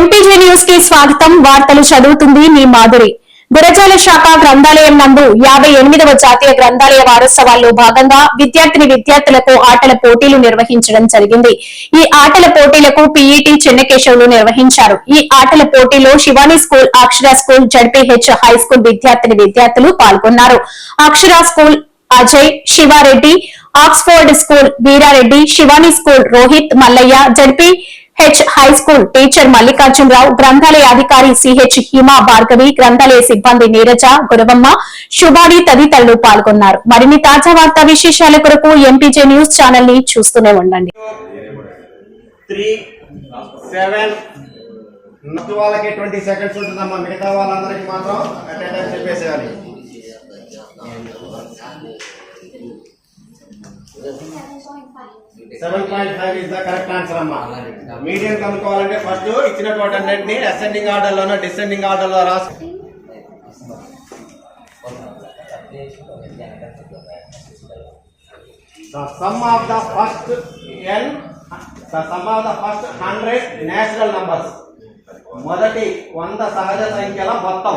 MPG న్యూస్కి స్వాగతం. వార్తలు చదువుతుంది మీ మాధురి. గురజాల శాఖ గ్రంథాలయం నందు యాభై ఎనిమిదవ జాతీయ గ్రంథాలయ వారోత్సవాల్లో భాగంగా విద్యార్థిని విద్యార్థులకు ఆటల పోటీలు నిర్వహించడం జరిగింది. ఈ ఆటల పోటీలకు పీఈటీ చెన్నకేశవులు నిర్వహించారు. ఈ ఆటల పోటీలో Shivani school Akshara school ZPH high school విద్యార్థిని విద్యార్థులు పాల్గొన్నారు. Akshara school Ajay Shiva Reddy Oxford school Veera Reddy Shivani school Rohit Mallaiah ZP H high school teacher Mallikarjuna Rao గ్రంథాలయ అధికారి సిహెచ్ హిమా భార్గవి గ్రంథాలయ సిబ్బంది నీరజ గురవమ్మ శుభాని తదితరులు పాల్గొన్నారు. మరిన్ని తాజా వార్తా విశేషాల కొరకు ఎంపీజే న్యూస్ ఛానల్ని చూస్తూనే ఉండండి. వాళ్ళకి ట్వంటీ సెకండ్స్ ఉంటుందమ్మా. మిగతా వాళ్ళందరికీ మాత్రం attendance చెప్పేసేయాలి. Seven point five is the correct answer అమ్మా మీడియం కనుక్కోవాలంటే ఫస్ట్ ఇచ్చినటువంటి అన్నింటినీ అసెండింగ్ ఆర్డర్ లోనో డిసెండింగ్ ఆర్డర్లో రాసు The sum of the first n, the sum of the first hundred natural numbers. మొదటి వంద సహజ సంఖ్యల మొత్తం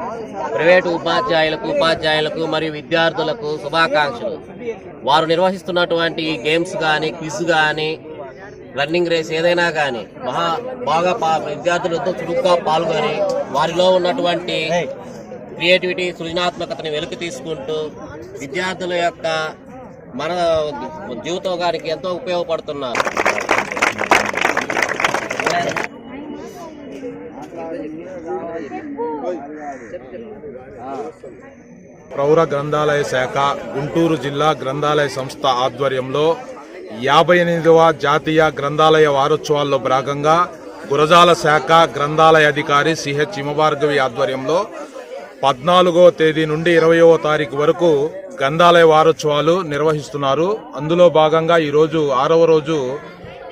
ప్రైవేటు ఉపాధ్యాయులకు ఉపాధ్యాయులకు మరియు విద్యార్థులకు శుభాకాంక్షలు. వారు నిర్వహిస్తున్నటువంటి ఈ గేమ్స్ కానీ క్విజ్ కానీ రన్నింగ్ రేస్ ఏదైనా కానీ మహా బాగా విద్యార్థులతో చురుగ్గా పాల్గొని వారిలో ఉన్నటువంటి క్రియేటివిటీ సృజనాత్మకతని వెలికి తీసుకుంటూ విద్యార్థుల యొక్క మన జీవితానికి ఎంతో ఉపయోగపడుతున్నారు. ప్రౌర గ్రంథాలయ శాఖ గుంటూరు జిల్లా గ్రంథాలయ సంస్థ ఆధ్వర్యంలో యాభై ఎనిమిదవ జాతీయ గ్రంథాలయ వారోత్సవాల్లో భాగంగా గురజాల శాఖ గ్రంథాలయ అధికారి సిహెచ్ హిమభార్గవి ఆధ్వర్యంలో పద్నాలుగో తేదీ నుండి ఇరవయవ తారీఖు వరకు గ్రంథాలయ వారోత్సవాలు నిర్వహిస్తున్నారు. అందులో భాగంగా ఈరోజు ఆరవ రోజు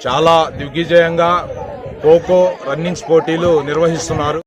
చాలా దిగ్విజయంగా ఖోఖో రన్నింగ్స్ పోటీలు నిర్వహిస్తున్నారు.